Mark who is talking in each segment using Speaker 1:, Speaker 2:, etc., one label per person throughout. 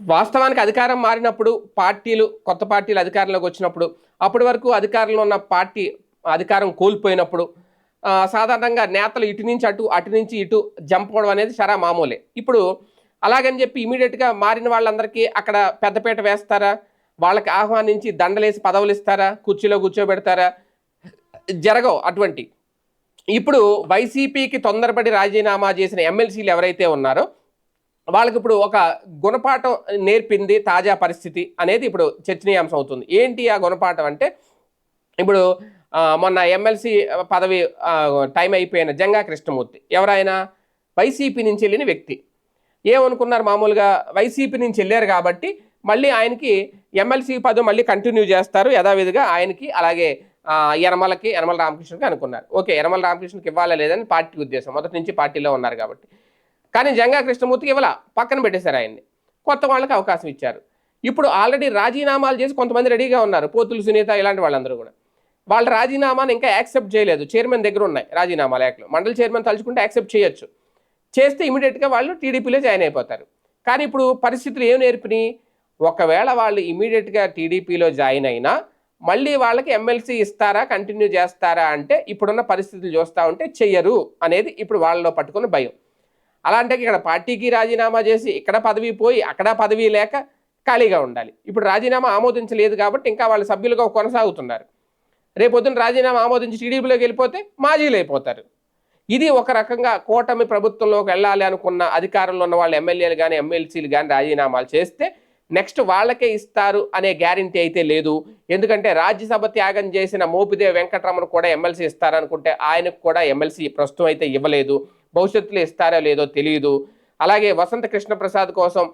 Speaker 1: వాస్తవానికి అధికారం మారినప్పుడు పార్టీలు కొత్త పార్టీలు అధికారంలోకి వచ్చినప్పుడు అప్పటి వరకు అధికారంలో ఉన్న పార్టీ అధికారం కోల్పోయినప్పుడు సాధారణంగా నేతలు ఇటు నుంచి అటు అటు నుంచి ఇటు జంపడం అనేది సరా మామూలే. ఇప్పుడు అలాగని చెప్పి ఇమీడియట్గా మారిన వాళ్ళందరికీ అక్కడ పెద్దపీట వేస్తారా? వాళ్ళకి ఆహ్వానించి దండలేసి పదవులు ఇస్తారా? కుర్చీలో కూర్చోబెడతారా? జరగవు అటువంటి. ఇప్పుడు వైసీపీకి తొందరపడి రాజీనామా చేసిన ఎమ్మెల్సీలు ఎవరైతే ఉన్నారో వాళ్ళకి ఇప్పుడు ఒక గుణపాఠం నేర్పింది తాజా పరిస్థితి అనేది ఇప్పుడు చర్చనీయాంశం అవుతుంది. ఏంటి ఆ గుణపాఠం అంటే ఇప్పుడు మొన్న ఎమ్మెల్సీ పదవి టైం అయిపోయిన జంగా కృష్ణమూర్తి. ఎవరైనా వైసీపీ నుంచి వెళ్ళిన వ్యక్తి. ఏమనుకున్నారు మామూలుగా? వైసీపీ నుంచి వెళ్ళారు కాబట్టి మళ్ళీ ఆయనకి ఎమ్మెల్సీ పదవి మళ్ళీ కంటిన్యూ చేస్తారు. యథావిధిగా ఆయనకి అలాగే ఎనమలకి యనమలకి యనమల రామకృష్ణకి అనుకున్నారు. ఓకే యనమల రామకృష్ణకి ఇవ్వాలా లేదని పార్టీ ఉద్దేశం. మొదటి నుంచి పార్టీలో ఉన్నారు కాబట్టి. కానీ జంగా కృష్ణమూర్తికి ఇవ్వాల పక్కన పెట్టేశారు ఆయన్ని. కొత్త వాళ్ళకి అవకాశం ఇచ్చారు. ఇప్పుడు ఆల్రెడీ రాజీనామాలు చేసి కొంతమంది రెడీగా ఉన్నారు. పోతులు సునీత ఇలాంటి వాళ్ళందరూ కూడా. వాళ్ళ రాజీనామాను ఇంకా యాక్సెప్ట్ చేయలేదు. చైర్మన్ దగ్గర ఉన్నాయి రాజీనామాలు యాక్ట్లో మండలి చైర్మన్ తలుచుకుంటే యాక్సెప్ట్ చేయొచ్చు. చేస్తే ఇమీడియట్గా వాళ్ళు టీడీపీలో జాయిన్ అయిపోతారు. కానీ ఇప్పుడు పరిస్థితులు ఏం నేర్పినాయి? ఒకవేళ వాళ్ళు ఇమీడియట్గా టీడీపీలో జాయిన్ అయినా మళ్ళీ వాళ్ళకి ఎమ్మెల్సీ ఇస్తారా కంటిన్యూ చేస్తారా అంటే ఇప్పుడున్న పరిస్థితులు చూస్తూ ఉంటే చెయ్యరు అనేది ఇప్పుడు వాళ్ళలో పట్టుకున్న భయం. అలాంటి ఇక్కడ పార్టీకి రాజీనామా చేసి ఇక్కడ పదవి పోయి అక్కడ పదవి లేక ఖాళీగా ఉండాలి. ఇప్పుడు రాజీనామా ఆమోదించలేదు కాబట్టి ఇంకా వాళ్ళ సభ్యులుగా కొనసాగుతున్నారు. రేపొద్దున రాజీనామా ఆమోదించి టీడీపీలోకి వెళ్ళిపోతే మాజీలు అయిపోతారు. ఇది ఒక రకంగా కూటమి ప్రభుత్వంలోకి వెళ్ళాలి అనుకున్న అధికారంలో ఉన్న వాళ్ళు ఎమ్మెల్యేలు కానీ ఎమ్మెల్సీలు కానీ రాజీనామాలు చేస్తే నెక్స్ట్ వాళ్ళకే ఇస్తారు అనే గ్యారంటీ అయితే లేదు. ఎందుకంటే రాజ్యసభ త్యాగం చేసిన మోపిదేవి వెంకటరమణ కూడా ఎమ్మెల్సీ ఇస్తారనుకుంటే ఆయనకు కూడా ఎమ్మెల్సీ ప్రస్తుతం అయితే ఇవ్వలేదు. భవిష్యత్తులో ఇస్తారో లేదో తెలియదు అలాగే వసంత కృష్ణప్రసాద్ కోసం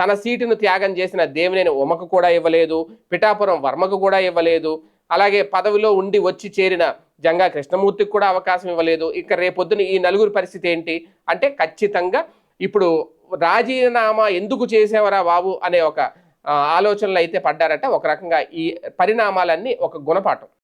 Speaker 1: తన సీటును త్యాగం చేసిన దేవినేని ఉమకు కూడా ఇవ్వలేదు పిఠాపురం వర్మకు కూడా ఇవ్వలేదు అలాగే పదవిలో ఉండి వచ్చి చేరిన జంగా కృష్ణమూర్తికి కూడా అవకాశం ఇవ్వలేదు. ఇక రేపొద్దున ఈ నలుగురి పరిస్థితి ఏంటి? అంటే ఖచ్చితంగా ఇప్పుడు రాజీనామా ఎందుకు చేసేవరా బాబు అనే ఒక ఆలోచనలు అయితే పడ్డారట. ఒక రకంగా ఈ పరిణామాలన్నీ ఒక గుణపాఠం.